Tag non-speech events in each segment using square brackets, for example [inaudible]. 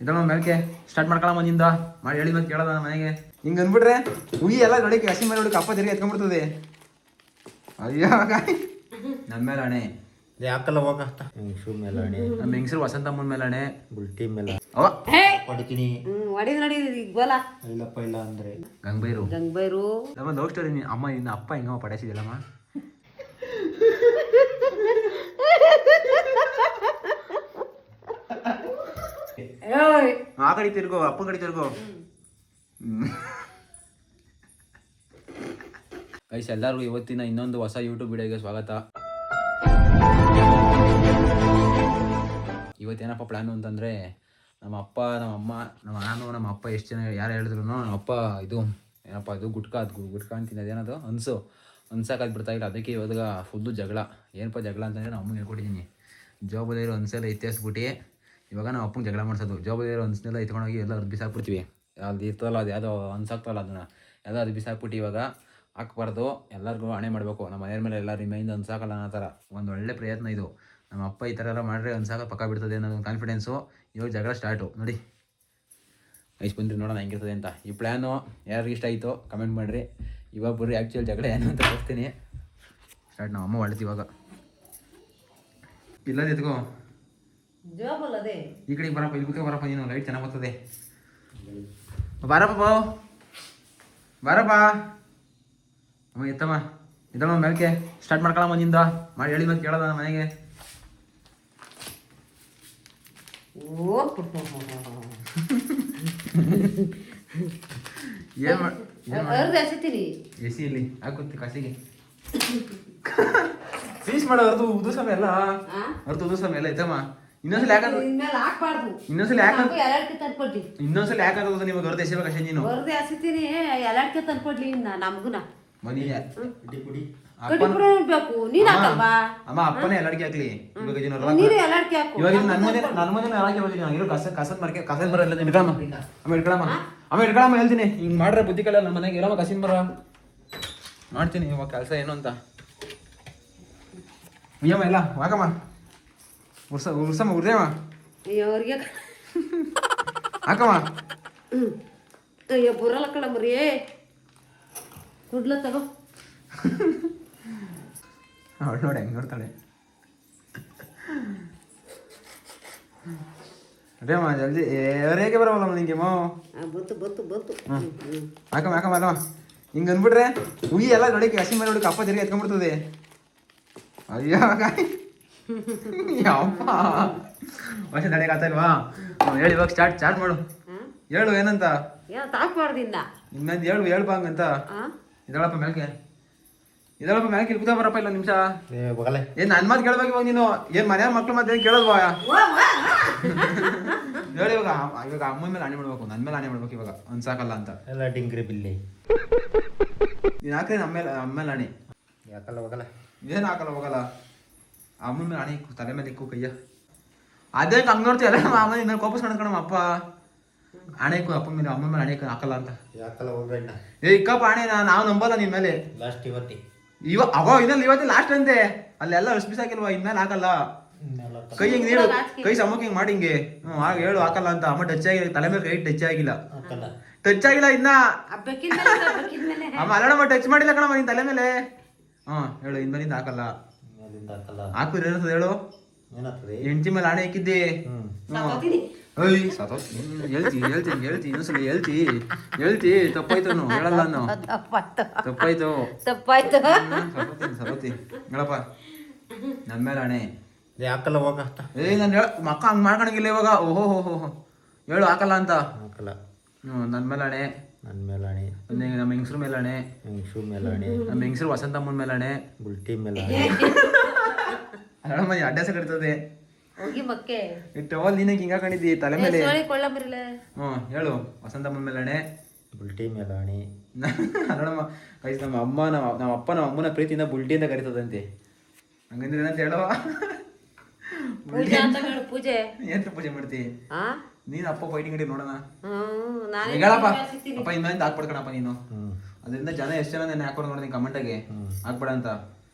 ಇದನ್ನ ಮೇಲ್ಕೆ ಸ್ಟಾರ್ಟ್ ಮಾಡ್ಕೊಳ್ಳೋ ಮುಂದಿಂದ ಮಾಡಿ ಹೇಳಿ ಮತ್ತೆ ಕೇಳೋದ ನಮ್ಮ ಮನೆಗೆ. ಹಿಂಗೆ ಅಂದ್ಬಿಟ್ರೆ ಹುಯಿ ಎಲ್ಲ ನೋಡಿಕೆ ಹಸಿ ಮೇಲೆ ಹುಡುಕ ಅಪ್ಪ ತಿರುಗಿ ಎತ್ಕೊಂಡ್ಬಿಡ್ತದೆ. ಅಯ್ಯೋ ನನ್ನ ಮೇಲೆ ಅಣೆ ಯಾಕಲ್ಲ ಹೋಗ? ಹೆಂಗ್ಸು ಮೇಲೆ ಅಣೆ ನಮ್ಮ ಹೆಂಗಸರು ವಸಂತಮ್ಮನ ಮೇಲೆ ಅಣೆ ಬುಲ್ಟಿ ಮೇಲೆ ಅವ. ಹೊಡಿತೀನಿ. ಹೊಡಿದ್ ನೋಡಿ ಗೋಲ ಇಲ್ಲಪ್ಪ ಇಲ್ಲ ಅಂದ್ರೆ. ಗಂಗಬೈರು. ಗಂಗ್ಬೈರು. ನಮ್ಮ ಲವ್ ಸ್ಟೋರಿ ನೀನು ಅಮ್ಮ ಇನ್ನ ಅಪ್ಪ ಹೆಂಗಮ್ಮ ಪಡಿಸಿದಿಲ್ಲಮ್ಮ ಆ ಕಡೆ ತಿರ್ಗೋ ಅಪ್ಪ ಕಡೆ ತಿರ್ಗೋ. ಐಸ್ ಎಲ್ಲರಿಗೂ ಇವತ್ತಿನ ಇನ್ನೊಂದು ಹೊಸ ಯೂಟ್ಯೂಬ್ ವಿಡಿಯೋಗೆ ಸ್ವಾಗತ. ಇವತ್ತೇನಪ್ಪ ಪ್ಲ್ಯಾನು ಅಂತಂದರೆ ನಮ್ಮ ಅಪ್ಪ ನಮ್ಮ ಅಮ್ಮ ನಮ್ಮ ನಾನು ನಮ್ಮ ಅಪ್ಪ ಎಷ್ಟು ಜನ ಯಾರು ಹೇಳಿದ್ರು ನಮ್ಮ ಅಪ್ಪ ಇದು ಏನಪ್ಪ ಇದು ಗುಟ್ಕಾ ಅದು ಗುಟ್ಕ ಅಂತೀನಿ ಅದೇನದು ಅನ್ಸು ಅನ್ಸಕ್ಕೆ ಬಿಡ್ತಾ ಇಲ್ಲ ಅದಕ್ಕೆ ಇವಾಗ ಫುಲ್ಲು ಜಗಳ. ಏನಪ್ಪ ಜಗಳ ಅಂತಂದರೆ ನಮ್ಮ ಅಮ್ಮಗೆ ಹೇಳ್ಕೊಟ್ಟಿದ್ದೀನಿ ಇರೋ ಅನ್ಸೆಲ್ಲ ಎತ್ತೇಸ್ಬಿಟ್ಟು ಇವಾಗ ನಾವು ಅಪ್ಪಂಗೆ ಜಗಳ ಮಾಡಿಸೋದು. ಜವಾಬ್ದಾರಿ ಅನ್ಸ್ನೆಲ್ಲ ಎತ್ಕೊಂಡೋಗಿ ಎಲ್ಲ ಅದು ಬಿಸಾಕ್ಬಿಡ್ತೀವಿ. ಅದು ಇರ್ತಲ್ಲ ಅದು, ಯಾವುದೋ ಅನ್ಸಾಕ್ತಲ್ಲ ಅದನ್ನು. ಎಲ್ಲ ಅದು ಬಿಸಾಕ್ಬಿಟ್ಟು ಇವಾಗ ಹಾಕ್ಬಾರ್ದು. ಎಲ್ಲರಿಗೂ ಹಣೆ ಮಾಡಬೇಕು. ನಮ್ಮ ಮನೆಯ ಮೇಲೆ ಎಲ್ಲ ರಿಮೈಂಡ್ ಅನ್ಸಾಕಲ್ಲ ಅನ್ನೋ ಥರ. ಒಂದು ಒಳ್ಳೆ ಪ್ರಯತ್ನ ಇದು. ನಮ್ಮ ಅಪ್ಪ ಈ ಥರ ಎಲ್ಲ ಮಾಡಿದ್ರೆ ಅನ್ಸಾಕ ಪಕ್ಕ ಬಿಡ್ತದೆ ಅನ್ನೋದು ಒಂದು ಕಾನ್ಫಿಡೆನ್ಸು ಇವಾಗ ಜಗಳ ಸ್ಟಾರ್ಟು ನೋಡಿ. ಐಸ್ ಬಂದ್ರಿ ನೋಡೋಣ ಹೆಂಗಿರ್ತದೆ ಅಂತ. ಈ ಪ್ಲ್ಯಾನು ಯಾರಿಗೆ ಇಷ್ಟ ಆಯಿತು ಕಮೆಂಟ್ ಮಾಡಿರಿ. ಇವಾಗ ಬರ್ರಿ ಆ್ಯಕ್ಚುಯಲ್ ಜಗಳ ಏನು ಅಂತ ಹೋಗ್ತೀನಿ ಸ್ಟಾರ್ಟ್ ನಮ್ಮ ಅಮ್ಮ ಇವಾಗ. ಇಲ್ಲ ಎತ್ಕೋ ಅದೇ ಈ ಕಡೆ ಬರಪ್ಪ ಇಲ್ಲಿ ಕೂತ್ಕೊ ಬರಪ್ಪ ನೀನು ಲೈಟ್ ಚೆನ್ನಾಗಿ ಬರ್ತದೆ. ಬಾರಪ್ಪ ಬಾವು. ಬಾರಪ್ಪ. ಅಮ್ಮ ಎತ್ತಮ್ಮ. ಇದಮ್ಮ ಮೇಲ್ಕೆ ಸ್ಟಾರ್ಟ್ ಮಾಡ್ಕೊಳಮ್ಮ ನಿಂದ. ಮಾಡಿ ಹೇಳಿ ಮತ್ತೆ ಕೇಳೋದ ಮನೆಗೆ. ಓ. ಏನು ಮಾಡಿ? ಅರ್ಧ ಎಸಿತೀನಿ. ಎ ಸಿ ಇಲ್ಲಿ. ಹಾಕುತ್ತಿ ಕಾಸಿಗೆ. [laughs] ಫೀಸ್ ಮಾಡೋ ಅರ್ಧ ಉದುಸಮ ಎಲ್ಲ ಅರ್ಧ ಉದುಸಮ ಎಲ್ಲ ಐತಮ್ಮ ಇನ್ನೊಂದ್ಸಲ ಯಾಕಂದ್ರೆ ಇನ್ಮೇಲೆ ಹಾಕ್ಬಾರ್ದು. ಇನ್ನೊಂದ್ಸಲ ತಂದ್ಕೊಡ್ಲಿ. ಇನ್ನೊಂದ್ಸಲ ನಿಮಗೆ ಅಷ್ಟೇ ನೀನು? ಹಸಿತೀನಿ ಎಲ್ಲಾಡ್ಕೆ ತಂದ್ಕೊಡ್ಲಿ ಇನ್ನ ನಮ್ಗುನ. ಮನಿ ಕುಡಿ ಕುಡಿ ಕಡಿಪುರ ಬೇಕು? ನೀನ್ ಹಾಕಲ್ವಾ? ಅಮ್ಮ ಅಪ್ಪನೇ ಎಲ್ಲಡಿಗೆ ಹಾಕ್ಲಿ. ಇವಾಗ ಇದನ್ನ ಹೊರಗೆ ನೀನು ಎಲ್ಲಾಡ್ಕೆ ಹಾಕು. ಇವಾಗ ಇದು ನನ್ನ ಮನೆ ನನ್ನ ಮನೆ ಹಾಕಿ ಹೋಗ್ತೀನಿ ನಾನು ಇರೋ ಕಸ ಕಸದ ಮರಕ್ಕೆ ಕಸದ ಮರ ಎಲ್ಲ ಹೇಳ್ತೀನಿ. ಹಿಂಗೆ ಮಾಡ್ರೆ ಬುದ್ಧಿ ಕಲ್ಲ ನಮ್ಮ ಮನೆಗೆ. ಇರಮ್ಮ ಕಸಿನ ಮರ ಮಾಡ್ತೀನಿ ಇವಾಗ ಕೆಲಸ ಏನು ಅಂತ. ಇಲ್ಲ ವಾಕಮ್ಮ ಉರ್ಸ ಉರ್ಸಮ್ಮ ಅಯ್ಯೋ ಅವ್ರಿಗೆ ಹಾಕಮ್ಮ. ಅಯ್ಯೋ ಬರಲ್ಲ ಕಳ ಮರಿ ಕುಡ್ಲ ತಗೋ. ಅವಳು ನೋಡಿ ಹೆಂಗೆ ನೋಡ್ತಾಳೆ. ಅದೇ ಅಮ್ಮ ಜಲ್ದಿ. ಏರೇಗೆ ಬರವಲ್ಲಮ್ಮ ನಿಂಗೆ ಮೋ? ಬಂತು ಬಂತು ಬಂತು. ಹಾಕಮ್ಮ ಹಾಕಮ್ಮ ಅಲ್ಲಮ್ಮ. ಹಿಂಗೆ ಅಂದ್ಬಿಟ್ರೆ ಹುಯಿ ಎಲ್ಲ ನೋಡಿಕೆ ಹಸಿ ಮೇಲೆ ನೋಡಿ ಕಪ್ಪ ತಿರುಗಿ ಎತ್ಕೊಂಡ್ಬಿಡ್ತದೆ. ಅಯ್ಯೋ ಯಪ್ಪ ವರ್ಷ ನಡೆಯಕ್ಕೆ ಆಗ್ತಾ ಇಲ್ವಾ ಹೇಳಿ ಇವಾಗ ಸ್ಟಾರ್ಟ್ ಸ್ಟಾರ್ಟ್ ಮಾಡು? ಹೇಳು ಏನಂತ? ಏನೋ ತಾಕ್ಬಾರ್ದು ಇನ್ನ ಇನ್ನೊಂದು ಹೇಳು ಹೇಳ್ಬಾ ಹಂಗಂತ? ಇದಳಪ್ಪ ಮ್ಯಾಲ್ಕೆ ಇದಳಪ್ಪ ಮ್ಯಾಲ್ಕೆ ಇಲ್ಲಿ ಕೂತ ಬರಪ್ಪ ಇಲ್ಲ ನಿಮಿಷ. ಏ ನನ್ನ ಮಾತು ಕೇಳ್ಬೇಕು ಇವಾಗ ನೀನು. ಏನ್ ಮನೆ ಮಕ್ಳು ಮತ್ತೆ ಏನ್ ಕೇಳೋದ್ವಾ? [laughs] ಹೇಳಿ ಇವಾಗ ಇವಾಗ ಅಮ್ಮನ ಮೇಲೆ ಆಣೆ ಮಾಡ್ಬೇಕು ನನ್ನ ಮೇಲೆ ಆಣೆ ಮಾಡ್ಬೇಕು ಇವಾಗ. ಅನ್ಸಾಕಲ್ಲ ಅಂತ. ಎಲ್ಲ ಡಿಂಗ್ರಿ ಬಿಲ್ಲಿ. ನೀನ್ ಹಾಕ್ರಿ ನಮ್ಮ ಮೇಲೆ ಅಮ್ಮ ಮೇಲೆ ಆಣೆ. ಯಾಕಲ್ಲ ಹೋಗಲ್ಲ. ಏನ್ ಹಾಕಲ್ಲ ಹೋಗಲ್ಲ? ಅಮ್ಮನ ಮೇಲೆ ತಲೆ ಮೇಲೆ ಇಕ್ಕು ಕೈಯ. ಅದೇ ಹಂಗ್ ಅಲ್ಲ ಅಮ್ಮ ಇನ್ನ ಕೋಪಸ್ ಕಣಮ್ಮ ಅಪ್ಪ. ಆಣೆ ಇಕ್ಕು ಅಪ್ಪ ಮೇಲೆ ಅಮ್ಮ ಮೇಲೆ ಆಣೆ ಹಾಕಲ್ಲ ಅಂತ. ಯಾಕಲ್ಲ ಹೋಗ್ಬೇಡ. ಏ ಇಕ್ಕಪ್ಪ ಆಣೆ ನಾ ನಾವು ನಂಬಲ್ಲ ನಿನ್ ಮೇಲೆ. ಲಾಸ್ಟ್ ಇವತ್ತಿ. ಇವ ಅವ ಇನ್ನಲ್ಲಿ ಇವತ್ತೇ ಲಾಸ್ಟ್ ಅಂತೆ. ಅಲ್ಲೆಲ್ಲ ಬಿಸಾಕಿಲ್ವಾ ಇನ್ಮೇಲೆ ಹಾಕಲ್ಲ ಕೈ ಹಿಂಗ್ ನೀಡು? ಕೈ ಸಮಕ್ಕೆ ಹಿಂಗ್ ಮಾಡಿ ಹಿಂಗೆ? ಹ್ಮ್ ಆಗ ಹೇಳು ಹಾಕಲ್ಲ ಅಂತ. ಅಮ್ಮ ಟಚ್ ಆಗಿಲ್ಲ ತಲೆ ಮೇಲೆ ಕೈ ಟಚ್ ಆಗಿಲ್ಲ. ಹಾಕಲ್ಲ. ಟಚ್ ಆಗಿಲ್ಲ ಇನ್ನ. ಅಮ್ಮ ಅಲ್ಲಮ್ಮ ಟಚ್ ಮಾಡಿಲ್ಲ ಕಣಮ್ಮ ನಿನ್ ತಲೆ ಮೇಲೆ. ಹ್ಮ್ ಹೇಳು ಇನ್ಮೇಲಿಂದ ಹಾಕಲ್ಲ. ಹಾಕಿದ್ರೆ ಏನಿರ್ತದೆ ಹೇಳು. ಏನಾಗ್ತದೆ? ಹೆಂಡತಿ ಮೇಲೆ ಆಣೆ ಹಾಕಿದ್ದೆ. ಹೇಳ್ತಿ ಹೇಳ್ತೀನಿ ಹೇಳ್ತಿ ಇನ್ನೊಂದ್ಸಲ ಹೇಳ್ತಿ. ಹೇಳ್ತಿ ತಪ್ಪಾಯ್ತು ನಾನು ಹೇಳಲ್ಲ ನಾನು ತಪ್ಪಾಯ್ತು. ತಪ್ಪಾಯ್ತು. ಸರೋತಿ ಹೇಳಪ್ಪ. ನನ್ನ ಮೇಲೆ ಆಣೆ. ಯಾಕಲ್ಲ ಹೋಗ ಏ ನಾನು ಹೇಳ ಮಕ್ಕ ಹಂಗ್ ಮಾಡ್ಕೊಳಂಗಿಲ್ಲ ಇವಾಗ. ಓಹೋ ಹೋ ಹೋ ಹೇಳು ಹಾಕಲ್ಲ ಅಂತ. ಹಾಕಲ್ಲ. ಹ್ಞೂ ನನ್ ಮೇಲೆ ಆಣೆ. ನನ್ನ ಮೇಲಾಣಿ ನಮ್ಮ ಹೆಂಗಸ್ರ ಮೇಲಾಣೆ ಆಣೆ. ಮೇಲಾಣೆ ನಮ್ಮ ಹೆಂಗಸ್ರು ವಸಂತಮ್ಮನ ಮೇಲಾಣೆ ಬುಲ್ಟಿ ಮೇಲಾಣಿ [laughs] ಹೇಳಮ್ಮ ಈ ಅಡ್ಡಾಸ ಕಡಿತದೆ ಹೋಗಿ ಮಕ್ಕೆ. ಟವಲ್ ನೀನ ಹಿಂಗ ಹಾಕೊಂಡಿದ್ದಿ ತಲೆ ಮೇಲೆ? ಸೋಳಿ ಕೊಳ್ಳ ಬರಿಲ್ಲ ಹ್ಞೂ ಹೇಳು ವಸಂತಮ್ಮನ ಮೇಲೆ ಬುಲ್ಟಿ ಮೇಲಾಣಿ. [laughs] ನೋಡಮ್ಮ ಕೈಸ್ ನಮ್ಮ ಅಮ್ಮ ನಮ್ಮ ನಮ್ಮ ಅಪ್ಪ ನಮ್ಮ ಅಮ್ಮನ ಪ್ರೀತಿಯಿಂದ ಬುಲ್ಟಿ ಅಂತ ಕರಿತದಂತೆ. ಹಂಗಂದ್ರೆ ಏನಂತ ಹೇಳುವ ಪೂಜೆ ಅಂತ ಹೇಳು ಪೂಜೆ. ಏನ್ ಪೂಜೆ ಮಾಡ್ತಿ? ನೀನು ನೀನ್ ಅಪ್ಪ ಫೈಟಿಂಗ್ ಗಡಿ ನೋಡೋಣ. ಹ್ಮ್ ನಾನೇ ಹೇಳಪ್ಪ. ಅಪ್ಪ ಇನ್ಮೇಲೆ ಹಾಕ್ಬಿಡ್ಕಣಪ್ಪ ನೀನು. ಅದರಿಂದ ಜನ ಎಷ್ಟು ಜನ ನೆನೆ ಹಾಕೊಂಡು ನೋಡಿದೀನಿ ಕಮೆಂಟಾಗೆ ಆಗಿ. ಹಾಕ್ಬೇಡ ಅಂತ.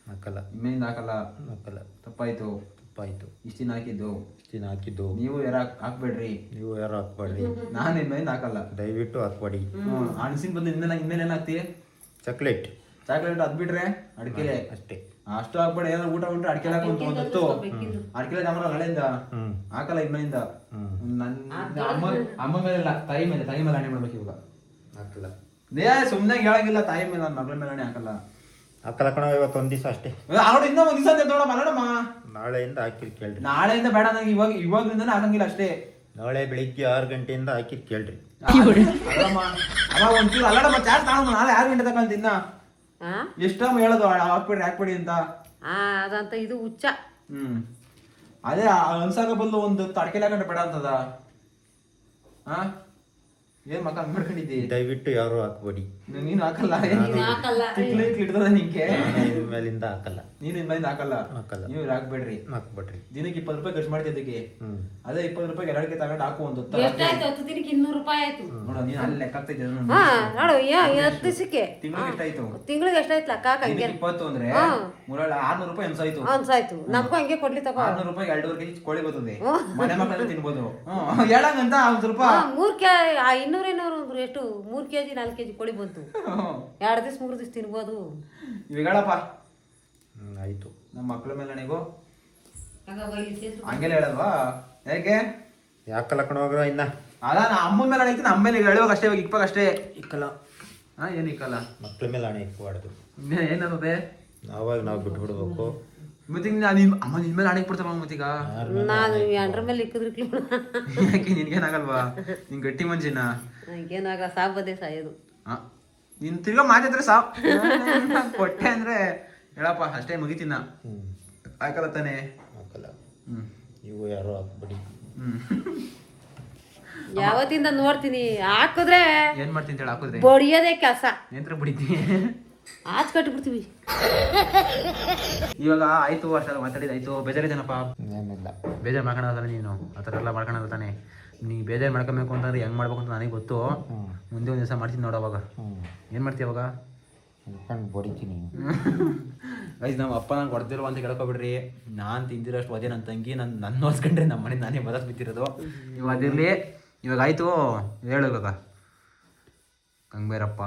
ಹಾಕಲ್ಲ ಇನ್ಮೇಲಿಂದ ಹಾಕಲ್ಲ ಹಾಕಲ್ಲ ತಪ್ಪಾಯ್ತು. ತಪ್ಪಾಯ್ತು. ಇಷ್ಟು ದಿನ ಹಾಕಿದ್ದು. ದಿನ ಹಾಕಿದ್ದು. ನೀವು ಯಾರ ಹಾಕ್ಬೇಡ್ರಿ. ನೀವು ಯಾರು ಹಾಕ್ಬೇಡ್ರಿ. ನಾನು ಇನ್ಮೇಲೆ ಹಾಕಲ್ಲ ದಯವಿಟ್ಟು ಹಾಕ್ಬೇಡಿ. ಅಣಸಿನ ಬಂದು ಇನ್ಮೇಲೆ ಇನ್ಮೇಲೆ ಏನು ಹಾಕ್ತಿ? ಚಾಕ್ಲೇಟ್. ಚಾಕ್ಲೇಟ್ ಅದ್ಬಿಟ್ರೆ ಅಡಿಕೆಲೆ. ಅಷ್ಟೇ. ಅಷ್ಟು ಹಾಕ್ಬೇಡ. ಏನಾದ್ರು ಊಟ ಉಂಟು ಅಡಿಕೆ ಹಾಕೊಂಡು ಒಂದು ಹೊತ್ತು ಅಡಿಕೆ ತಗೊಂಡ್ರೆ ಹಳೆಯಿಂದ ಹ್ಮ್. ಹಾಕಲ್ಲ ಇನ್ಮೇಲಿಂದ. ಹ್ಮ್. ನನ್ನ ಅಮ್ಮ ಅಮ್ಮ ಮೇಲೆ ಇಲ್ಲ ತಾಯಿ ಮೇಲೆ ತಾಯಿ ಮೇಲೆ ಹಣೆ ಮಾಡ್ಬೇಕು ಇವಾಗ. ಹಾಕಲ್ಲ. ಏ ಸುಮ್ಮನೆ ಹೇಳಂಗಿಲ್ಲ. ತಾಯಿ ಮೇಲೆ ನನ್ನ ಮಗಳ ಮೇಲೆ ಹಣೆ ಹಾಕಲ್ಲ. ಹಾಕಲ್ಲ ಕಣ ಇವತ್ತು ಒಂದ್ ದಿವಸ ಅಷ್ಟೇ. ಅವಳು ಇನ್ನೂ ಒಂದ್ ದಿವಸ ಅಂತ ನೋಡಮ್ಮ ನೋಡಮ್ಮ. ನಾಳೆಯಿಂದ ಹಾಕಿರ್ ಕೇಳ್ರಿ. ನಾಳೆಯಿಂದ ಬೇಡ ನಂಗೆ ಇವಾಗ ಇವಾಗ್ಲಿಂದನೇ ಆಗಂಗಿಲ್ಲ ಅಷ್ಟೇ. ನಾಳೆ ಬೆಳಿಗ್ಗೆ ಆರು ಗಂಟೆಯಿಂದ ಹಾಕಿದ್ ಕೇಳ್ರಿ. ಅಲ್ಲಮ್ಮ ಅಮ್ಮ ಒಂಚೂರು ಅಲ್ಲಡಮ್ಮ ಚಾರ್ಜ್ ತಗೊಂಡು ನಾಳೆ ಆರು ಗಂಟೆ ತಗೊಂಡು ಇನ್ನ ಎಷ್ಟಮ್ಮ ಹೇಳೋದು ಹಾಕ್ಬೇಡಿ ಹಾಕ್ಬೇಡಿ ಅಂತ. ಆ, ಅದಂತ ಇದು ಹುಚ್ಚ. ಹ್ಮ್. ಅದೇ ಅನ್ಸಾಗ ಬದಲು ಒಂದು ತಡಕೆಲ್ಲ ಹಾಕೊಂಡ್ರೆ ಬೇಡ ಅಂತದ. ಹಾ ಏನ್ ಮಕ್ಕ ಮಾಡ್ಕೊಂಡಿದ್ದಿ ದಯವಿಟ್ಟು ಯಾರು ಹಾಕ್ಬೇಡಿ. ನೀನು ಹಾಕಲ್ಲ? ಹಾಕಲ್ಲ. ತಿಕ್ಲಿ ನಿಂಗೆ? ಮೇಲಿಂದ ಹಾಕಲ್ಲ. ನೀನು ಇನ್ಮೇಲಿಂದ ಹಾಕಲ್ಲ? ಹಾಕಲ್ಲ. ನೀವು ಹಾಕ್ಬೇಡ್ರಿ. ಹಾಕ್ಬೇಡ್ರಿ. ದಿನಕ್ಕೆ ಇಪ್ಪತ್ತು ರೂಪಾಯಿ ಖರ್ಚು ಮಾಡ್ತಿದ್ದಕ್ಕೆ ಅದೇ ಇಪ್ಪತ್ತು ರೂಪಾಯಿ ಎರಡಕ್ಕೆ ತಗೊಂಡು ಹಾಕು ಒಂದು ಹೊತ್ತು. ದಿನಕ್ಕೆ ಇನ್ನೂರು ರೂಪಾಯಿ ಆಯ್ತು. ನೋಡ ನೀನು ಅಲ್ಲಿ ಲೆಕ್ಕ ಆಗ್ತೈತೆ ಹಾ ನೋಡು. ಯಾ ಹತ್ತು ದಿವಸಕ್ಕೆ. ತಿಂಗಳಿಗೆ ಎಷ್ಟಾಯ್ತು? ತಿಂಗಳಿಗೆ ಎಷ್ಟಾಯ್ತು ಲೆಕ್ಕ ಇಪ್ಪತ್ತು ಅಂದ್ರೆ ಮೂರಲ್ಲ ಆರ್ನೂರು ರೂಪಾಯಿ ಅನ್ಸಾಯ್ತು ಅನ್ಸಾಯ್ತು ನಮಗೂ ಹಂಗೆ ಕೊಡ್ಲಿ ತಗೋ. ಆರ್ನೂರು ರೂಪಾಯಿ ಎರಡೂವರೆ ಕೆಜಿ ಕೋಳಿ ಬರ್ತದೆ. ಮನೆ ಮಕ್ಕಳಲ್ಲಿ ತಿನ್ಬೋದು. ಹೇಳಂಗಂತ ಒಂದ್ ಕೆ ಇನ್ನೂರು ಇನ್ನೂರು ಅಂದ್ರು ಎಷ್ಟು? ಮೂರ್ ಕೆಜಿ ನಾಲ್ಕು ಕೆಜಿ ಕೋಳಿ ಬಂತು. [laughs] ಎರಡು ದಿವ್ಸ ಮೂರು ದಿವ್ಸ ತಿನ್ಬೋದು. ಇವಾಗಪ್ಪ ಆಯ್ತು. ನಮ್ಮ ಮಕ್ಕಳ ಮೇಲೆ ಹಂಗ ಸೇರ್ಸು. ಹಂಗೆಲ್ಲ ಹೇಳಲ್ವಾ? ಯಾಕೆ ಯಾಕಲ್ಲ ಕಣ ಹೋಗ್ರ ಇನ್ನ? ಅಲ್ಲ ನಾ ಅಮ್ಮನ ಮೇಲೆ ಐತಿ ನಮ್ಮ ಮೇಲೆ ಹೇಳುವಾಗ ಅಷ್ಟೇ ಇವಾಗ ಇಪ್ಪಾಗ ಅಷ್ಟೇ. ಇಕ್ಕಲ್ಲ. ಹಾಂ ಏನು ಇಕ್ಕಲ್ಲ? ಮಕ್ಳ ಮೇಲೆ ಹಣೆ ಇಕ್ಕಬಾರ್ದು ಇನ್ನೇನ್ ಅವಾಗ ನಾವು ಬಿಟ್ಟು ಬಿಡ್ಬೇಕು ಮತ್ತೆ ನಾನು ನಿಮ್ ಅಮ್ಮ ನಿನ್ ಮೇಲೆ ಹಣೆಗೆ ಬಿಡ್ತಾರ ಮತ್ತೀಗ ನಾನು ಎಂಡ್ರ ಮೇಲೆ ಇಕ್ಕಿದ್ರಿ ಯಾಕೆ ನಿನ್ಗೇನಾಗಲ್ವಾ? ನಿನ್ ಗಟ್ಟಿ ಮಂಜಿನ? ಏನಾಗ ಸಾಬದೆ ಸಾಯೋದು. ಹಾಂ ನಿನ್ ತಿರ್ಗಾ ಮಾತಿದ್ರೆ ಸಾವ್. ಕೊಟ್ಟೆ ಅಂದ್ರೆ ಹೇಳಪ್ಪ ಅಷ್ಟೇ ಮುಗಿತೀನ ಹಾಕಲ್ಲ ತಾನೆ. ಹಾಕಲ್ಲ ಹ್ಮ್. ನೀವು ಯಾರು ಹಾಕ್ಬಿಡಿ. ಯಾವತ್ತಿಂದ ನೋಡ್ತೀನಿ ಹಾಕಿದ್ರೆ ಏನ್ ಮಾಡ್ತೀನಿ ಹೇಳಿ ಹಾಕಿದ್ರೆ? ಬಡಿಯೋದೇ ಕೆಲಸ. ನೆಂತ್ರ ಬಿಡಿತೀನಿ ಆಚ್ ಕಟ್ಬಿಡ್ತೀವಿ. ಇವಾಗ ಆಯ್ತು ಅಷ್ಟೆಲ್ಲ ಮಾತಾಡಿದ ಆಯ್ತು. ಬೇಜಾರಿದ್ದೇನಪ್ಪ ಏನಿಲ್ಲ. ಬೇಜಾರು ಮಾಡ್ಕೊಳೋದಲ್ಲ ನೀನು. ಆ ಥರ ಎಲ್ಲ ಮಾಡ್ಕೊಳೋದು ತಾನೆ ನೀ ಬೇಜಾರು ಮಾಡ್ಕೊಬೇಕು ಅಂತಂದ್ರೆ ಹೆಂಗ್ ಮಾಡ್ಬೇಕು ಅಂತ ನನಗೆ ಗೊತ್ತು. ಮುಂದೆ ಒಂದು ದಿವಸ ಮಾಡ್ತೀನಿ ನೋಡು ಅವಾಗ. ಏನು ಮಾಡ್ತೀಯ ಅವಾಗ? ಬಡಿತೀನಿ ಗೈಸ್ ನಮ್ಮ ಅಪ್ಪ ನಂಗೆ ಹೊಡೆದಿರುವ ಅಂತ ಕೇಳ್ಕೊಬಿಡ್ರಿ. ನಾನು ತಿಂದಿರೋಷ್ಟು ಅದೇ ನನ್ನ ತಂಗಿ ನನ್ನ ನನ್ನ ನೋಡ್ಸ್ಕೊಂಡ್ರೆ ನಮ್ಮ ಮನೆ ನಾನೇ ಬದಸ್ ಬಿತ್ತಿರೋದು ಇವಾಗ ಅದಿರಲಿ. ಇವಾಗ ಆಯ್ತು. ಹೇಳು ಇವಾಗ. ಗಂಗಬೇರಪ್ಪ.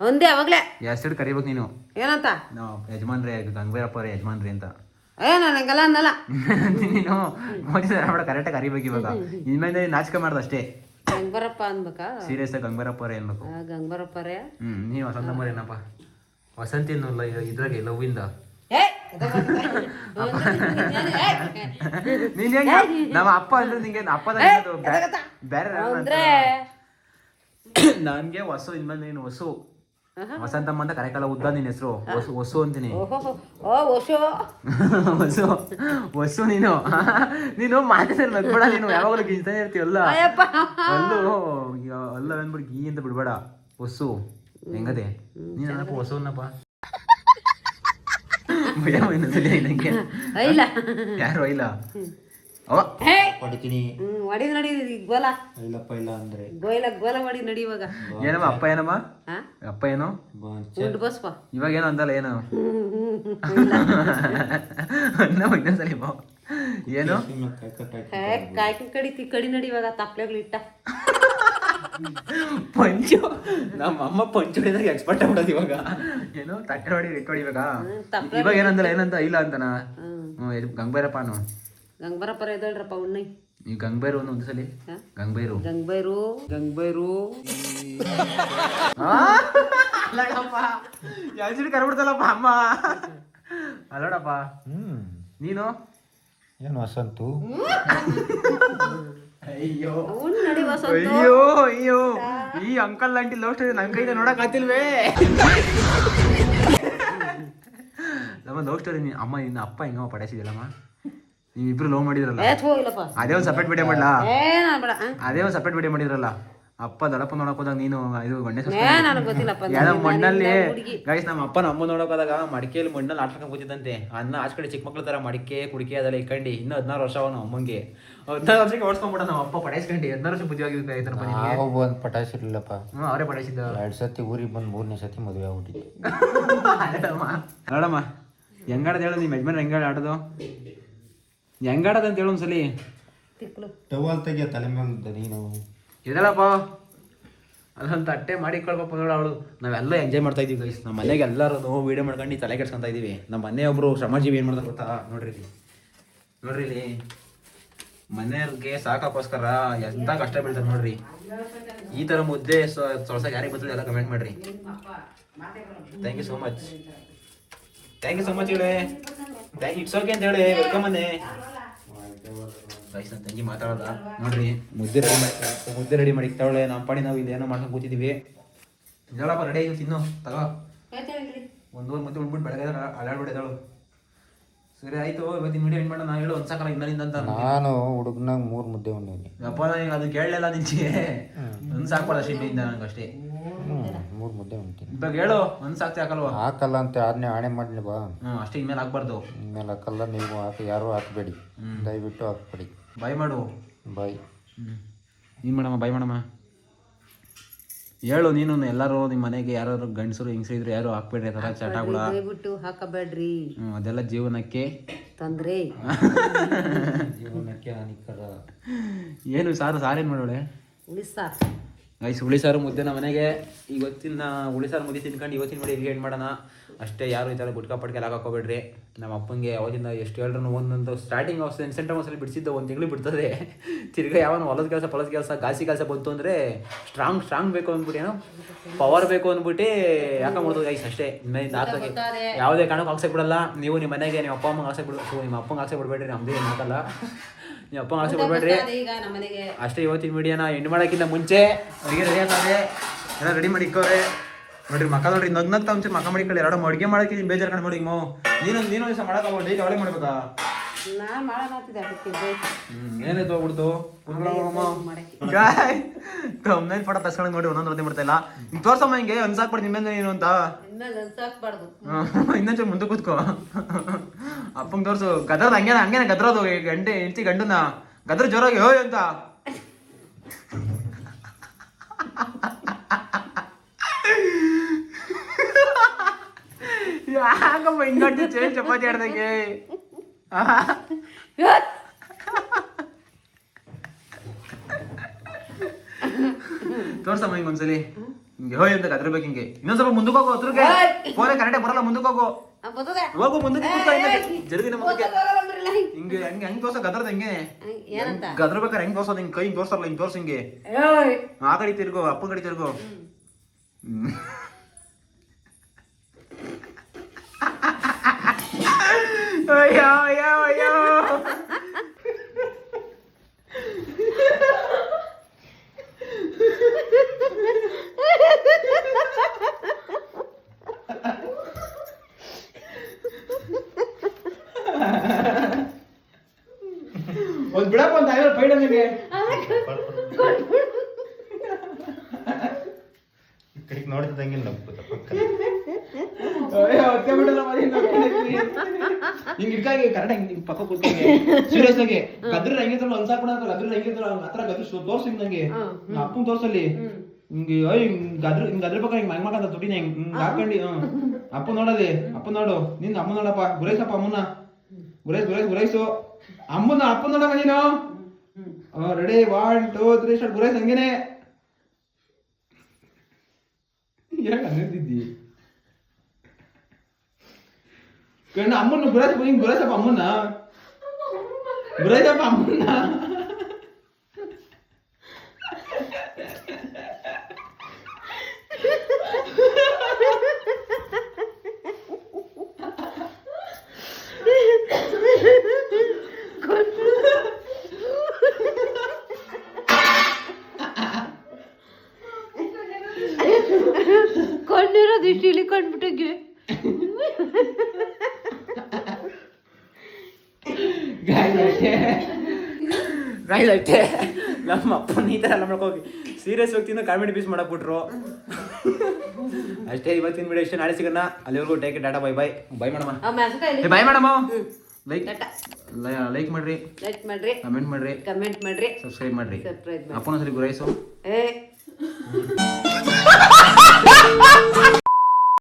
ಒಂದೇ ಅವಾಗ್ಲೇ. ಎಷ್ಟು ಕರಿಬೇಕು ನೀನು? ಏನಂತ? ನಾವು ಯಜಮಾನ್ರಿ ರೀ ಯಜಮಾನ್ ಯಜಮಾನ್ರಿ ಅಂತ. ಏ ನಾನು ಹಂಗಲ್ಲ ಅನ್ನಲ್ಲ [laughs] ನೀನು ಮೋದಿ ಸರ್ ಕರೆಕ್ಟಾಗಿ ಕರಿಬೇಕು ಇವಾಗ. ಇನ್ಮೇಲೆ ನಾಚಿಕೆ ಮಾಡ್ದ ಅಷ್ಟೇ. ಗಂಗ್ಬರಪ್ಪ ಅನ್ಬೇಕಾ? ಸೀರಿಯಸ್ ಆಗಿ ಗಂಗಬೇರಪ್ಪ ಅವ್ರೆ ಅನ್ಬೇಕು. ಗಂಗ್ಬರಪ್ಪರೇ ಹ್ಮ್ ನೀವು ವಸಂತ ಮರೇನಪ್ಪ ವಸಂತಿ ಅನ್ನೋಲ್ಲ ಇದ್ರಾಗೆ ಲವ್ವಿಂದ. [laughs] ನೀನ್ ಹೆಂಗ? ನಮ್ಮ ಅಪ್ಪ ಅಂದ್ರೆ ನಿಂಗೆ ಅಪ್ಪ ಬೇರೆ ಅಂದ್ರೆ [coughs] ನನ್ಗೆ ಹೊಸು ಇನ್ಮೇಲೆ ನೀನು ಹೊಸು ವಸಂತಮ್ಮ ಅಂತ ಕರೆಕಲ್ಲ ಉದ್ದ ನಿನ್ ಹೆಸರು. ಹೊಸು ಅಂತೀನಿ. ಹೊಸು ಹೊಸು [laughs] ನೀನು. [laughs] ನೀನು ಮಾತಾಡ್ತಾರೆ ನಗ್ಬೇಡ ನೀನು ಯಾವಾಗಲೂ ಗಿಂತಾನೆ ಇರ್ತೀವಲ್ಲ ಅಲ್ಲು ಅಲ್ಲ ಅಂದ್ಬಿಟ್ಟು ಗೀ ಅಂತ ಬಿಡ್ಬೇಡ. ಹೊಸು ಹೆಂಗದೆ? ನೀನ್ ಅನ್ನಪ್ಪ ಹೊಸವನ್ನಪ್ಪ ಭಯ ಇಲ್ಲ. ಯಾರು ಇಲ್ಲ? ಹೊಡಿತೀನಿ. ಹ್ಮ್ ಹೊಡಿದ್ ನಡಿ ಗೋಲ. ಇಲ್ಲಪ್ಪ ಇಲ್ಲ ಅಂದ್ರೆ. ಗೋಯ್ಲ ಗೋಲ ಹೊಡಿ ನಡಿ ಇವಾಗ. ಏನಮ್ಮ ಅಪ್ಪ ಏನಮ್ಮ? ಹಾ? ಅಪ್ಪ ಏನು? ಉಂಡು ಬಸ್ಪ. ಇವಾಗ ಏನು ಅಂದಲ್ಲ ಏನು? ನಮ್ಮ ಇನ್ನೊಂದ್ಸಲಿ ಬಾ ಏನು? ಹೇ ಕಾಯ್ಕೊಂಡು ಕಡಿತಿ ಕಡಿ ನಡಿ ಇವಾಗ ತಪ್ಲೆಗಳು ಇಟ್ಟ. ಪಂಚು. ನಮ್ಮ ಅಮ್ಮ ಪಂಚು ಹೊಡಿದಾಗ ಎಕ್ಸ್ಪರ್ಟ್ ಆಗ್ಬಿಡೋದು ಇವಾಗ. ಏನು? ತಟ್ಟೆ ಹೊಡಿ ಇಟ್ಟು ಹೊಡಿಬೇಕಾ ತಪ್ಪಲೆ ಇವಾಗ ಏನಂದಲ್ಲ ಏನಂತ ಇಲ್ಲ ಅಂತನಾ? ಹ್ಮ್. ಗಂಗಬೈರಪ್ಪನು ಗಂಗ್ಬರಪ್ಪರ ಎದಳ್ರಪ್ಪ ಉಣ್ಣೈ. ಈ ಗಂಗ್ಬೈರು ಒಂದು ಒಂದು ಸಲಿ ಗಂಗ್ಬೈರು. ಗಂಗಬೈರು. ಗಂಗ್ಬೈರು. ಗಂಗ್ಬೈರು [laughs] ಯಾವ್ದು ಕರ್ಬಿಡ್ತಲ್ಲಪ್ಪ ಅಮ್ಮ. ಅಲ್ಲೋಡಪ್ಪ. ಹ್ಮ್. ನೀನು? ಏನು ವಸಂತು? ಅಯ್ಯೋ. ಅಯ್ಯೋ ಅಯ್ಯೋ. ಈ ಅಂಕಲ್ ಆಂಟಿ ಲವ್ ಸ್ಟೋರಿ ನನ್ ಕೈಯಿಂದ ನೋಡಕ್ ಆತಿಲ್ವೇ ನಮ್ಮ ಲವ್ ಸ್ಟೋರಿ ಅಮ್ಮ ನಿನ್ನ ಅಪ್ಪ ಹೆಂಗಮ್ಮ ಪಡಿಸಿದಿಲ್ಲಮ್ಮ ನೀವಿಬ್ರು ಲವ್ ಮಾಡಿದ್ರಲ್ಲ? ಅದೇ ಒಂದು ಸಪ್ರೇಟ್ ವಿಡಿಯೋ ಮಾಡ್ಲಾ? ಅದೇ ಒಂದು ಸಪ್ರೇಟ್ ವಿಡಿಯೋ ಮಾಡಿದ್ರಲ್ಲ? ಅಪ್ಪ ದಡಪ್ಪ ನೋಡಕ್ ಹೋದಾಗ ನೀನು ಇದು ಗಂಡೆ ಮಣ್ಣಲ್ಲಿ ಗೈಸ್ ನಮ್ಮ ಅಪ್ಪ ನಮ್ಮ ನೋಡಕ್ ಹೋದಾಗ ಮಡಿಕೆಯಲ್ಲಿ ಮಣ್ಣಲ್ಲಿ ಆಡ್ಕೊಂಡ್ ಕೂತಿದ್ದಂತೆ. ಅನ್ನ ಆಚ ಕಡೆ ಚಿಕ್ಕ ಮಕ್ಳ ತರ ಮಡಿಕೆ ಕುಡಿಕೆ ಅದೆಲ್ಲ ಇಕ್ಕಂಡಿ ಇನ್ನೂ ಹದಿನಾರು ವರ್ಷ ಅವನು ಅಮ್ಮಂಗೆ. ಹದಿನಾರು ವರ್ಷಕ್ಕೆ ಓಡಿಸ್ಕೊಂಡ್ಬಿಡ ನಮ್ಮ ಅಪ್ಪ ಪಡಾಯಿಸ್ಕೊಂಡು ಹದಿನಾರು ವರ್ಷ ಬುದ್ಧಿ ಆಗಿದ್ದೆ ಬಂದು ಪಟಾಯಿಸಿರ್ಲಿಲ್ಲಪ್ಪ. ಹ್ಞೂ ಅವರೇ ಎರಡ್ ಎರಡು ಸತಿ ಊರಿಗೆ ಬಂದು ಮೂರನೇ ಸತಿ ಮದುವೆ ಆಗ್ಬಿಟ್ಟಿದ್ದೆ [laughs] ನೋಡಮ್ಮ ಹೆಂಗಾಡ್ದು ಹೇಳು ನಿಮ್ಮ ಯಜಮಾನ್ ಹೆಂಗಾಡ ಆಡೋದು? ಹೆಂಗಾಡೋದು ಅಂತ ಹೇಳು ಒಂದ್ಸಲಿ. ತಿಕ್ಲು. ಟವಲ್ ತೆಗಿಯ ತಲೆ ಮೇಲೆ ನೀನು. ಇದಲ್ಲಪ್ಪ ಅದಂತ ಅಟ್ಟೆ ಮಾಡಿಕೊಳ್ಬೇಕು ನೋಡು ಅವಳು. ನಾವೆಲ್ಲ ಎಂಜಾಯ್ ಮಾಡ್ತಾ ಇದೀವಿ ಗೈಸ್ ನಮ್ಮ ಮನೆಗೆ ಎಲ್ಲರೂ ನಾವು ವೀಡಿಯೋ ಮಾಡ್ಕೊಂಡು ತಲೆ ಕೆಡ್ಸ್ಕೊಂತ ಇದೀವಿ ನಮ್ಮ ಮನೆ ಒಬ್ರು ಶ್ರಮಜೀವಿ ಏನು ಮಾಡ್ತಾರೆ ಗೊತ್ತಾ? ನೋಡ್ರಿ ಇಲ್ಲಿ. ನೋಡ್ರಿ ಇಲ್ಲಿ. ಮನೆಯವ್ರಿಗೆ ಸಾಕೋಕ್ಕೋಸ್ಕರ ಎಂತ ಕಷ್ಟ ಬೀಳ್ತಾರೆ ನೋಡ್ರಿ. ಈ ಥರ ಮುದ್ದೆ ಸೊಳ್ಸ ಯಾರಿಗೆ ಬರ್ತದೆ ಎಲ್ಲ ಕಮೆಂಟ್ ಮಾಡ್ರಿ. Thank you so much thank you so much ಹೇಳಿ. ಥ್ಯಾಂಕ್ ಇಟ್ಸ್ ಓಕೆ ಅಂತ ಹೇಳಿ. ವೆಲ್ಕಮ್ ಅನ್ನೆ ಗೈಸ್ ನನ್ನ ತಂಗಿ ಮಾತಾಡೋದ? ನೋಡ್ರಿ. ಮುದ್ದೆ ರೆಡಿ ಮಾಡಿ ಮುದ್ದೆ ರೆಡಿ ಮಾಡಿ ತಗೊಳ್ಳೇ ನಮ್ಮ ಪಾಡಿ ನಾವು ಇದೇನೋ ಮಾಡ್ಕೊಂಡು ಕೂತಿದೀವಿ. ಹೇಳಪ್ಪ ರೆಡಿ ಆಗಿ ತಿನ್ನು ತಗೋ. ಒಂದೂವರೆ ಮುದ್ದೆ ಉಳ್ಬಿಟ್ಟು ಬೆಳಗ್ಗೆ ಅಲ್ಲಾಡ್ಬಿಡಿದಾಳು ಸರಿ ಆಯ್ತು. ಇವತ್ತಿನ ವಿಡಿಯೋ ಏನು ಮಾಡೋಣ. ಹೇಳು ಒಂದು ಸಾಕಲ್ಲ ಇನ್ನಲಿಂದ ಅಂತ ನಾನು ಹುಡುಗನಾಗ ಮೂರು ಮುದ್ದೆ ಉಂಡಿದ್ದೀನಿ ಅಪ್ಪ ನನಗೆ ಅದು ಕೇಳಲಿಲ್ಲ ನಿಂಚೆ ಒಂದು ಸಾಕ್ಬಾರ್ದು ಅಷ್ಟೇ ಇಂದ ನಂಗೆ ಅಷ್ಟೇ. ಮೂರು ಮುದ್ದೆ ಉಂಟು ಇವಾಗ ಹೇಳು ಒಂದು ಸಾಕ್ತಿ ಹಾಕಲ್ವಾ? ಹಾಕಲ್ಲ ಅಂತ ಅದನ್ನೇ ಆಣೆ ಮಾಡಲಿ ಬಾ. ಹ್ಞೂ ಅಷ್ಟೇ ಇನ್ಮೇಲೆ ಹಾಕ್ಬಾರ್ದು. ಇನ್ಮೇಲೆ ಹಾಕಲ್ಲ ನೀವು ಹಾಕಿ ಯಾರೂ ಹಾಕಬೇಡಿ. ದಯವಿಟ್ಟು ಹಾಕ್ಬೇಡಿ. ಬಾಯ್ ಮಾಡು. ಬಾಯ್ ಹ್ಞೂ ಏನು ಮಾಡಮ್ಮ ಬಾಯ್ ಮಾಡಮ್ಮ. ಹೇಳು ನೀನು ಎಲ್ಲರೂ ನಿಮ್ಮ ಮನೆಗೆ ಯಾರು ಗಂಡಸರು ಹಿಂಗ್ಸರು ಇದ್ರು ಯಾರು ಹಾಕ್ಬೇಡ್ರಿ ಆ ಥರ ಚಟಗಳ ದಯವಿಟ್ಟು ಹಾಕಬೇಡ್ರಿ. ಹ್ಞೂ ಅದೆಲ್ಲ ಜೀವನಕ್ಕೆ ತೊಂದ್ರೆ. ಜೀವನಕ್ಕೆ ಹಾನಿಕರ. ಏನು ಸಾರು ಏನು ಮಾಡೋಳೆ? ಉಳಿಸಾರು ಗೈಸ್ ಹುಳಿ ಸಾರು ಮುದ್ದೆ ನಮ್ಮ ಮನೆಗೆ. ಇವತ್ತಿನ ಹುಳಿ ಸಾರು ಮುದ್ದೆ ತಿನ್ಕೊಂಡು ಇವತ್ತಿನ ಮಾಡಿ ಇಲ್ಲಿ ಏನು ಮಾಡೋಣ. ಅಷ್ಟೇ ಯಾರು ಈ ಥರ ಗುಟ್ಕಾ ಪಟ್ಕೆ ಹಾಕೋಬೇಡ್ರಿ. ನಮ್ಮ ಅಪ್ಪಂಗೆ ಅವಾಗಿಂದ ಎಷ್ಟು ಹೇಳಿದ್ರು ಒಂದೊಂದು ಸ್ಟಾರ್ಟಿಂಗ್ ಸೆಂಟರ್ ಒಂದ್ಸಲಿ ಬಿಡಿಸಿದ್ದು ಒಂದು ತಿಂಗಳು ಬಿಡ್ತದೆ. ತಿರ್ಗಾ ಯಾವನು ಹೊಲದ ಕೆಲಸ ಹೊಲದ ಕೆಲಸ ಗಾಸಿ ಕೆಲಸ ಬಂತು ಅಂದರೆ ಸ್ಟ್ರಾಂಗ್ ಸ್ಟ್ರಾಂಗ್ ಬೇಕು ಅಂದ್ಬಿಟ್ಟು ಏನೋ ಪವರ್ ಬೇಕು ಅಂದ್ಬಿಟ್ಟು ಹಾಕೊಂಡ್ಬಿಡ್ತದೆ ಗೈಸ್ ಅಷ್ಟೇ. ನಾಲ್ಕು ಯಾವುದೇ ಕಾರಣಕ್ಕೆ ಹಾಕ್ಸಕ್ ಬಿಡಲ್ಲ. ನೀವು ನಿಮ್ಮ ಮನೆಗೆ ನಿಮ್ಮ ಅಪ್ಪ ಅಮ್ಮಂಗೆ ಆಸೆ ಬಿಡ್ಬೇಕು ನಿಮ್ಮ ಅಪ್ಪಂಗೆ ಆಸೆ ಬಿಡಬೇಡ್ರಿ ನಮ್ಮದೇ ಏನು ಹಾಕಲ್ಲ ನಿಮ್ಮ ಅಪ್ಪಂಗೆ ಆಸೆ ಬಿಡಬೇಡ್ರಿ. ಅಷ್ಟೇ ಇವತ್ತಿನ ಮೀಡಿಯಾನ ಎಂಡ್ ಮಾಡೋಕ್ಕಿಂತ ಮುಂಚೆ ಅಡುಗೆ ರೆಡಿ ಆಗ್ತದೆ ಎಲ್ಲ ರೆಡಿ ಮಾಡಿ ಇಕ್ಕವ್ರೆ ನೋಡ್ರಿ ಮಕ್ಕ ನೋಡ್ರಿ ನಗ್ ನಗ್ತಾ ಒಂಚೂರು ಮಕ್ಕ ಮಾಡಿಕೊಳ್ಳಿ ಎರಡು ಅಡುಗೆ ಮಾಡಕ್ಕೆ ನೀನು ಬೇಜಾರು ಕಂಡು ನೋಡಿ ಮೋ. ನೀನು ನೀನು ದಿವಸ ಮಾಡಕ್ಕೆ ಡೈಲಿ ಅವಳೇ ಮಾಡ್ಬೇಕಾ? ಮಾಡ ಏನಾಯ್ತು ಹೋಗ್ಬಿಡ್ತು? ಪಡ ತಸ್ಕೊಂಡು ನೋಡಿ ಒಂದೊಂದು ರದ್ದೆ ಮಾಡ್ತಾ ಇಲ್ಲ. ಹಿಂಗೆ ತೋರ್ಸಮ್ಮ ಹಿಂಗೆ ಅನ್ಸಾಕ್ಬಿಡ್ತು ನಿಮ್ಮಿಂದ ನೀನು ಅಂತ. ಅನ್ಸಾಕ್ಬಾರ್ದು. [laughs] ಇನ್ನೊಂಚೂರು ಮುಂದೆ ಕೂತ್ಕೋ. [laughs] ಅಪ್ಪಂಗೆ ತೋರ್ಸು ಗದ್ರದ ಹಂಗೇನ ಹಂಗೇನ ಗದ್ರೋದು ಹೋಗಿ ಗಂಟೆ ಹೆಂಡತಿ ಗಂಡನ. ಗದ್ರ ಜೋರಾಗಿ ಹೋಯ್ ಅಂತ. ಯಾಕಮ್ಮ ಹಿಂಗಂಟು ಚೇಂಜ್ ಚಪಾತಿ ಆಡ್ದಂಗೆ ತೋರ್ಸಮ್ಮ ಹಿಂಗೆ ಒಂದ್ಸಲಿ. ಹಿಂಗೆ ಹೋಯ್ ಅಂತ ಕದ್ರಬೇಕು ಹಿಂಗೆ. ಇನ್ನೊಂದ್ ಸ್ವಲ್ಪ ಮುಂದಕ್ಕೆ ಹೋಗೋ ಹತ್ರಕ್ಕೆ. ಫೋನೇ ಕರೆಕ್ಟಾಗಿ ಬರಲ್ಲ ಮುಂದಕ್ಕೆ ಹೋಗೋ. ಹೋಗು ಮುಂದಕ್ಕೆ ಕೂತ್ಕೊ ಹಿಂಗೆ. ಜರುಗಿನ ಮುಂದಕ್ಕೆ ಹಿಂಗೆ. ಹಿಂಗೆ ಹೆಂಗೆ ತೋರ್ಸ ಗದ್ರದ ಹೆಂಗೆ? ಗದ್ರಬೇಕಾರೆ ಹೆಂಗ್ ತೋರ್ಸೋದು ಹಿಂಗೆ ಕೈ ಹಿಂಗೆ ತೋರ್ಸಲ್ಲ ಹಿಂಗೆ ತೋರ್ಸ ಹಿಂಗೆ. ಆ ಕಡೆ ತಿರ್ಗೋ ಅಪ್ಪ ಕಡೆ ತಿರ್ಗೋ. ಹ್ಮ್. ಅಯ್ಯೋ ಅಯ್ಯೋ ಅಯ್ಯೋ ಒಂದ್ ಬಿಡಪ್ಪ ಒಂದು ಐವತ್ತು ಫೈಡ್ ಹಂಗೆ ಈ ಕಡೆಗೆ ನೋಡ್ತಿದ್ದಂಗೆ ನಗ್ಬೋದ ಪಕ್ಕ ಅಯ್ಯೋ, ಅತ್ತೆ ಬಿಡಲ್ಲ ಮಾರ್ರೆ, ಹಿಂಗ್ ನೋಡ್ಕೊಂಡ್ ಹಿಂಗ್ ಕರೆಕ್ಟ್ ಕರೆಕ್ಟ್ ಹಿಂಗ್ ಪಕ್ಕ ಕೂತ್ಕೊಂಡೆ. ಸೀರಿಯಸ್ ಆಗಿ. ಗದ್ರ ಹೆಂಗಿದ್ರು ಒಂದ್ ಕೂಡ ಗದ್ರ ಹೆಂಗಿದ್ರು ಅವ್ನ ಹತ್ರ ಗದ್ರ ತೋರ್ಸ್ ಹಿಂಗ್ ನಂಗೆ. ಅಪ್ಪನ್ ತೋರ್ಸಲ್ಲಿ. ಹಿಂಗೆ ಅಯ್ಯ ಗದ್ರ ಹಿಂಗ್ ಗದ್ರ ಪಕ್ಕ ಹಿಂಗ್ ಮಂಗ್ ಮಾಡಂತ ದುಡ್ಡಿನ ಹಿಂಗ್ ಹಿಂಗ್ ಹಾಕೊಂಡಿ ಹ್ಮ್. ಅಪ್ಪ ನೋಡಲಿ ಅಪ್ಪ ನೋಡು ನಿನ್ ಅಮ್ಮ ನೋಡಪ್ಪ ಗುರೈಸಪ್ಪ ಅಮ್ಮನ್ನ. ಗುರೈಸ್ ಗುರೈಸ್ ಗುರೈಸು ಅಮ್ಮನ ಅಪ್ಪ ನೋಡಮ್ಮ ನೀನು. Ready one two three start ಗುರೈಸ್ ಹಂಗೇನೆ. ಯಾಕೆ ಹಂಗಂತಿದ್ದಿ ಕಣ್ಣ ಅಮ್ಮನ ಗುರಾಸ ಹಿಂಗ್ ಗುರಾಸಪ್ಪ ಅಮ್ಮನ್ನ ಗುರಾಸಪ್ಪ ಅಮ್ಮನ್ನ ಕಣ್ಣಿರೋದು ಇಷ್ಟು ಇಳಿ ಕಂಡ್ಬಿಟ್ಟಿಗೆ ಗಾಯ್ಸ್ ಅಷ್ಟೇ ನಮ್ಮ ಅಪ್ಪನ ಈ ಥರ ಎಲ್ಲ ಮಾಡ್ಕೋಗಿ ಸೀರಿಯಸ್ ವ್ಯಕ್ತಿಯಿಂದ ಕಾಮಿಡಿ ಪೀಸ್ ಮಾಡಕ್ಬಿಟ್ರು ಅಷ್ಟೇ ಇವತ್ತಿನ ವಿಡಿಯೋ ಇಷ್ಟ. ನಾಳೆ ಸಿಗೋಣ. ಅಲ್ಲಿವರೆಗೂ ಟೇಕ್ ಡಾಟಾ ಬೈ ಬೈ ಬೈ ಮೆಣಸಿನಕಾಯಿ ಬೈ ಮಾಡಮ್ಮ ಲೈಕ್ ಟಾಟಾ. ಲೈಕ್ ಮಾಡ್ರಿ. ಲೈಕ್ ಮಾಡ್ರಿ. ಕಮೆಂಟ್ ಮಾಡ್ರಿ. ಕಮೆಂಟ್ ಮಾಡ್ರಿ. ಸಬ್ಸ್ಕ್ರೈಬ್ ಮಾಡ್ರಿ. ಸಬ್ಸ್ಕ್ರೈಬ್ ಅಪ್ಪನ ಸರಿ ಗುರೈಸು ಏ.